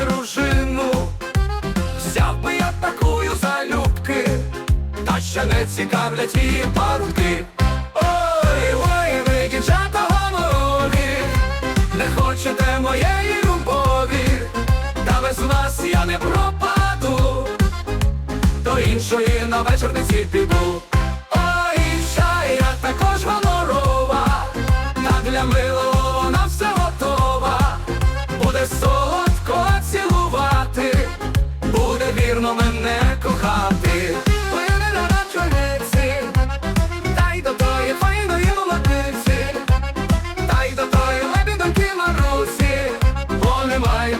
дружину, взяв би я такую залюбки, та ще не цікавлять її парубки. Ой, ой, ви дівчата гонорові, не хочете моєї любові, та без вас я не пропаду, до іншої на вечорниці піду. Ой, інша я також гонорова, та для милого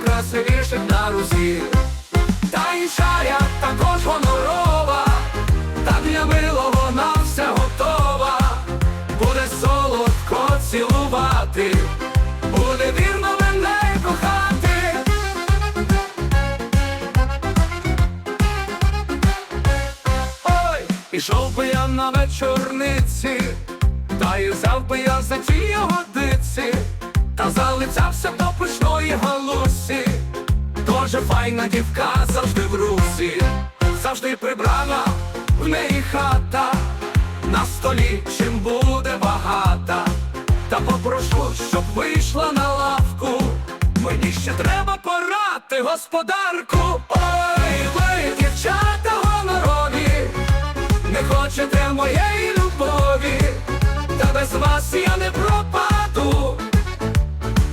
красивіших на Русі. Та інша я також гонорова, та для милого вона все готова, буде солодко цілувати, буде вірно мене кохати. Ой, пішов би я на вечорниці, та й взяв би я за ті годиці, та залицявся до. Дуже файна дівка завжди в русі, завжди прибрана в неї хата, на столі чим буде багата, та попрошу, щоб вийшла на лавку. Мені ще треба порати господарку. Ой, ви, дівчата гонорові, не хочете моєї любові, та без вас я не пропаду,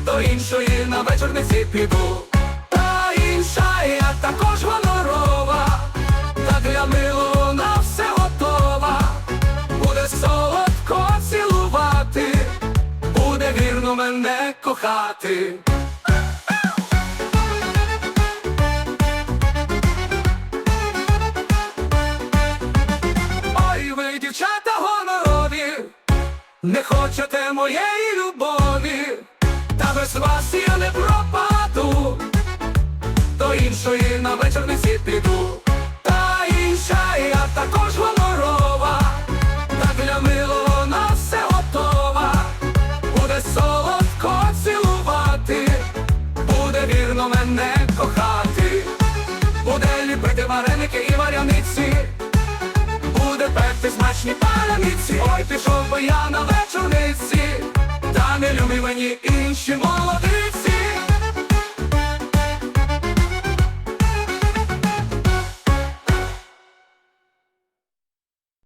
до іншої на вечорниці піду. Вірно мене кохати. Ой, ви, дівчата гонорові, не хочете моєї любові, та без вас я не пропаду, до іншої на вечорниці піду. Та інша я також гонорова, буде мене кохати, буде ліпити вареники і варяниці. Буде пекти смачні паляниці. Ой, пішов би я на вечорниці. Та не люби мені інші молоді